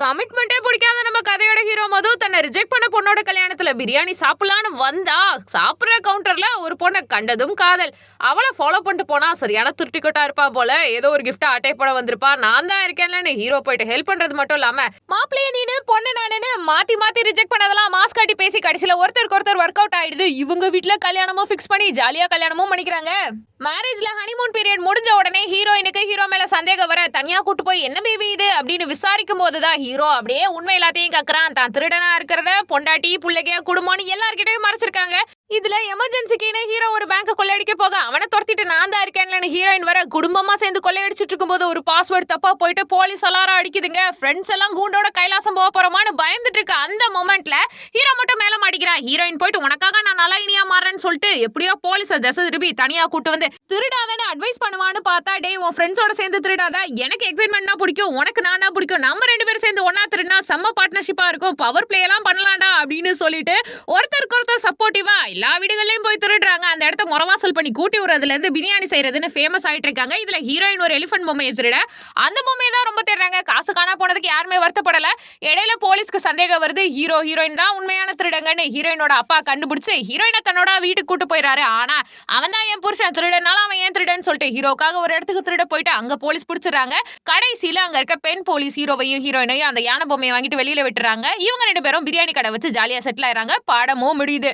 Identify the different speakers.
Speaker 1: கமிட்மெண்ட்டே பிடிக்காத நம்ம கதையோட ஹீரோ மது தன்னை ரிஜெக்ட் பண்ண பொண்ணோட கல்யாணத்துல பிரியாணி சாப்பிடலான்னு வந்தா சாப்பிடுற கவுண்டர்ல ஒரு பொண்ணை கண்டதும் காதல். அவளை ஃபாலோ பண்ணிட்டு போனா சரியான திருட்டிக்கொட்டா இருப்பா போல. ஏதோ ஒரு கிஃப்ட் அட்டை போட வந்திருப்பா. நான் தான் இருக்கேன்லன்னு ஹீரோ போயிட்டு ஹெல்ப் பண்றது மட்டும் இல்லாம மாப்பிள்ளைய நீனு பொண்ணு நானுன்னு மாத்தி மாத்தி ரிஜெக்ட் பண்ணதெல்லாம் மாஸ்க் காட்டி பேசி கடைசியில ஒருத்தருக்கு ஒருத்தர் ஒர்க் அவுட் ஆயிடுது. இவங்க வீட்டுல கல்யாணமும் ஃபிக்ஸ் பண்ணி ஜாலியா கல்யாணமும் பண்ணிக்கிறாங்க. மேரேஜ்ல ஹனிமூன் பீரியட் முடிஞ்ச உடனே ஹீரோயினுக்கு ஹீரோ மேல சந்தேகம் வர தனியா கூட்டு போய் என்ன பேபி இது? அப்படின்னு விசாரிக்கும் போதுதான் ஹீரோ அப்படியே உண்மை எல்லாத்தையும் கக்குறான். தான் திருடனா இருக்கிறத பொண்டாட்டி புள்ளைங்க குடும்பம்னு எல்லார்கிட்டயும் மறைச்சிருக்காங்க. இதுல எமர்ஜென்சிக்குன்னு ஹீரோ ஒரு பேங்க கொள்ளையடிக்க போக அவனை துரத்திட்டு நான் தான் இருக்கேன்லன்னு ஹீரோயின் வர குடும்பமா சேர்ந்து கொள்ளையடிச்சிட்டு இருக்கும்போது ஒரு பாஸ்வேர்டு தப்பா போயிட்டு போலீஸ் அலாரம் அடிக்குதுங்க. ஃப்ரெண்ட்ஸ் எல்லாம் கூண்டோட கைலாசம் போக போறோமான்னு பயந்துட்டு இருக்க அந்த மொமெண்ட்ல ஹீரோ மட்டும் மேல மாட்டிக்கிறான். ஹீரோயின் போயிட்டு உனக்காக நான் நல்லா இனியா மாறேன்னு சொல்லிட்டு எப்படியோ போலீஸ தசை திருப்பி தனியா கூட்டு வந்து திருடாதன்னு அட்வைஸ் பண்ணுவான்னு பார்த்தா டேய் உன் ஃப்ரெண்ட்ஸோட சேர்ந்து திருடாத. எனக்கு எக்ஸைட்மெண்ட்னா பிடிக்கும் உனக்கு நானா பிடிக்கும்? நம்ம ரெண்டு பேரும் சேர்ந்து ஒன்னா திருடினா செம்ம பார்ட்னர்ஷிப்பா இருக்கும். பவர் பிளே எல்லாம் பண்ணலாம்டா அப்படின்னு சொல்லிட்டு ஒருத்தருக்கு ஒருத்தர் சப்போர்ட்டிவா எல்லா வீடுகளையும் போய் திருடுறாங்க. அந்த இடத்த முறவாசல் பண்ணி கூட்டி விடுறதுல இருந்து பிரியாணி செய்யறதுன்னு ஃபேமஸ் ஆயிட்டு இருக்காங்க. இதுல ஹீரோயின் ஒரு எலிஃபென்ட் பொம்மையை திருட. அந்த பொம்மையை தான் ரொம்ப தேடுறாங்க. காசு காணா போனதுக்கு யாருமே வருத்தப்படல. இடையில போலீஸ்க்கு சந்தேகம் வருது. ஹீரோ ஹீரோயின் தான் உண்மையான திருடங்கன்னு ஹீரோயினோட அப்பா கண்டுபிடிச்சு ஹீரோயினை தன்னோட வீட்டுக்கு கூட்டு போயிடுறாரு. ஆனா அவன் தான் என் புருஷன் திருடனால அவன் ஏன் திருடன்னு சொல்லிட்டு ஹீரோக்காக ஒரு இடத்துக்கு திருட போயிட்டு அங்க போலீஸ் பிடிச்சிடறாங்க. கடைசியில அங்க இருக்க பெண் போலீஸ் ஹீரோவையும் ஹீரோயினையும் அந்த யானை பொம்மையை வாங்கிட்டு வெளியில விட்டுறாங்க. இவங்க ரெண்டு பேரும் பிரியாணி கடை வச்சு ஜாலியா செட்டில் ஆயிறாங்க பாடமும் முடியுது.